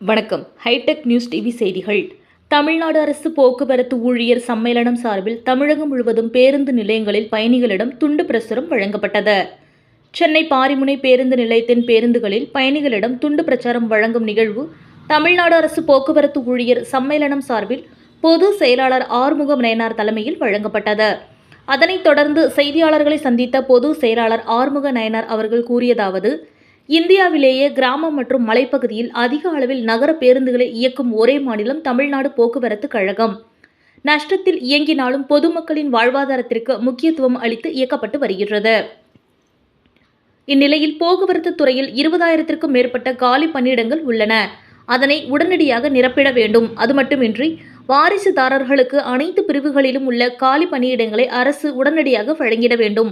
வணக்கம். Hitech news TV செய்திகள். தமிழ்நாடு அரசு போக்குவரத்து ஊழியர் சம்மேளனம் சார்பில் தமிழகம் முழுவதும் பேருந்து நிலையங்களில் பயணிகளிடம் துண்டு பிரசுரம் வழங்கப்பட்டது. சென்னை பாரிமுனை பேருந்து நிலையத்தின் பேருந்துகளில் பயணிகளிடம் துண்டு பிரச்சாரம் வழங்கும் நிகழ்வு தமிழ்நாடு அரசு போக்குவரத்து ஊழியர் சம்மேளனம் சார்பில் பொது செயலாளர் ஆறுமுகம் நயனார் தலைமையில் வழங்கப்பட்டது. அதனைத் தொடர்ந்து செய்தியாளர்களை சந்தித்த பொது செயலாளர் ஆறுமுக நயனார் அவர்கள் கூறியதாவது இந்தியாவிலேயே கிராமம் மற்றும் மலைப்பகுதியில் அதிக அளவில் நகர பேருந்துகளை இயக்கும் ஒரே மாநிலம் தமிழ்நாடு போக்குவரத்து கழகம். நஷ்டத்தில் இயங்கினாலும் பொதுமக்களின் வாழ்வாதாரத்திற்கு முக்கியத்துவம் அளித்து இயக்கப்பட்டு வருகிறது இந்நிலையில் போக்குவரத்து துறையில் இருபதாயிரத்திற்கும் மேற்பட்ட காலி பணியிடங்கள் உள்ளன. அதனை உடனடியாக நிரப்பிட வேண்டும். அது மட்டுமின்றி வாரிசுதாரர்களுக்கு அனைத்து பிரிவுகளிலும் உள்ள காலி பணியிடங்களை அரசு உடனடியாக வழங்கிட வேண்டும்.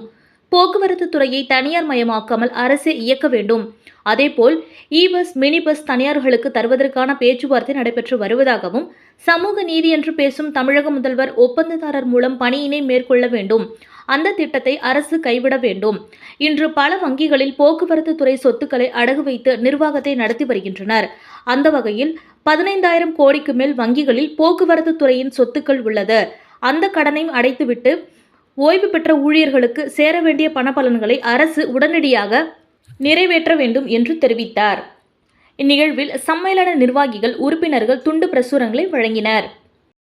போக்குவரத்து துறையை தனியார் மயமாக்காமல் அரசே இயக்க வேண்டும். அதேபோல் இ பஸ் மினி பஸ் தனியார்களுக்கு தருவதற்கான பேச்சுவார்த்தை நடைபெற்று வருவதாகவும் சமூக நீதி என்று பேசும் தமிழக முதல்வர் ஒப்பந்ததாரர் மூலம் பணியினை மேற்கொள்ள வேண்டும். அந்த திட்டத்தை அரசு கைவிட வேண்டும். இன்று பல வங்கிகளில் போக்குவரத்து துறை சொத்துக்களை அடகு வைத்து நிர்வாகத்தை நடத்தி வருகின்றனர். அந்த வகையில் பதினைந்தாயிரம் கோடிக்கு மேல் வங்கிகளில் போக்குவரத்து துறையின் சொத்துக்கள் உள்ளது. அந்த கடனையும் அடைத்துவிட்டு ஓய்வு பெற்ற ஊழியர்களுக்கு சேர வேண்டிய பணப்பலன்களை அரசு உடனடியாக நிறைவேற்ற வேண்டும் என்று தெரிவித்தார். இந்நிகழ்வில் சம்மேளன நிர்வாகிகள் உறுப்பினர்கள் துண்டு பிரசுரங்களை வழங்கினர்.